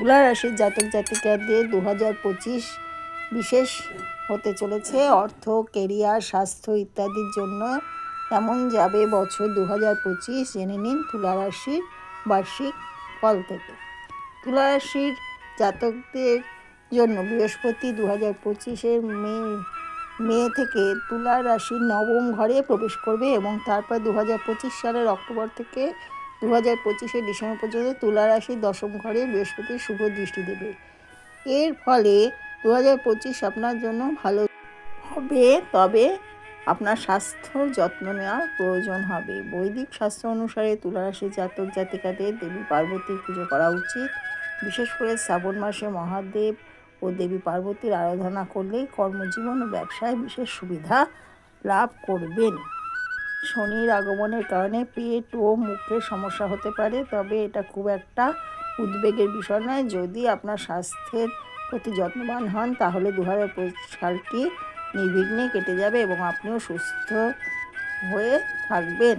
তুলা রাশির জাতক জাতিকাদের দু হাজার পঁচিশ বিশেষ হতে চলেছে। অর্থ কেরিয়ার স্বাস্থ্য ইত্যাদির জন্য কেমন যাবে বছর দু হাজার পঁচিশ জেনে নিন তুলা রাশির বার্ষিক ফল থেকে। তুলা রাশির জাতকদের জন্য বৃহস্পতি দু হাজার পঁচিশের মে মে থেকে তুলা রাশির নবম ঘরে প্রবেশ করবে এবং তারপর দু হাজার পঁচিশ সালের অক্টোবর থেকে দু হাজার পঁচিশে ডিসেম্বর পর্যন্ত তুলা রাশির দশম ঘরে বৃহস্পতি শুভ দৃষ্টি দেবে। এর ফলে দু হাজার পঁচিশ আপনার জন্য ভালো হবে, তবে আপনার স্বাস্থ্যর যত্ন নেওয়ার প্রয়োজন হবে। বৈদিক শাস্ত্র অনুসারে তুলারাশির জাতক জাতিকাদের দেবী পার্বতীর পুজো করা উচিত। বিশেষ করে শ্রাবণ মাসে মহাদেব ও দেবী পার্বতীর আরাধনা করলেই কর্মজীবন ও ব্যবসায় বিশেষ সুবিধা লাভ করবেন। শনির আগমনের কারণে পেট ও মুখের সমস্যা হতে পারে, তবে এটা খুব একটা উদ্বেগের বিষয় নয়। যদি আপনার স্বাস্থ্যের প্রতি যত্নবান হন, তাহলে দু হাজার পঁচিশ সালটি নির্বিঘ্নে কেটে যাবে এবং আপনিও সুস্থ হয়ে থাকবেন।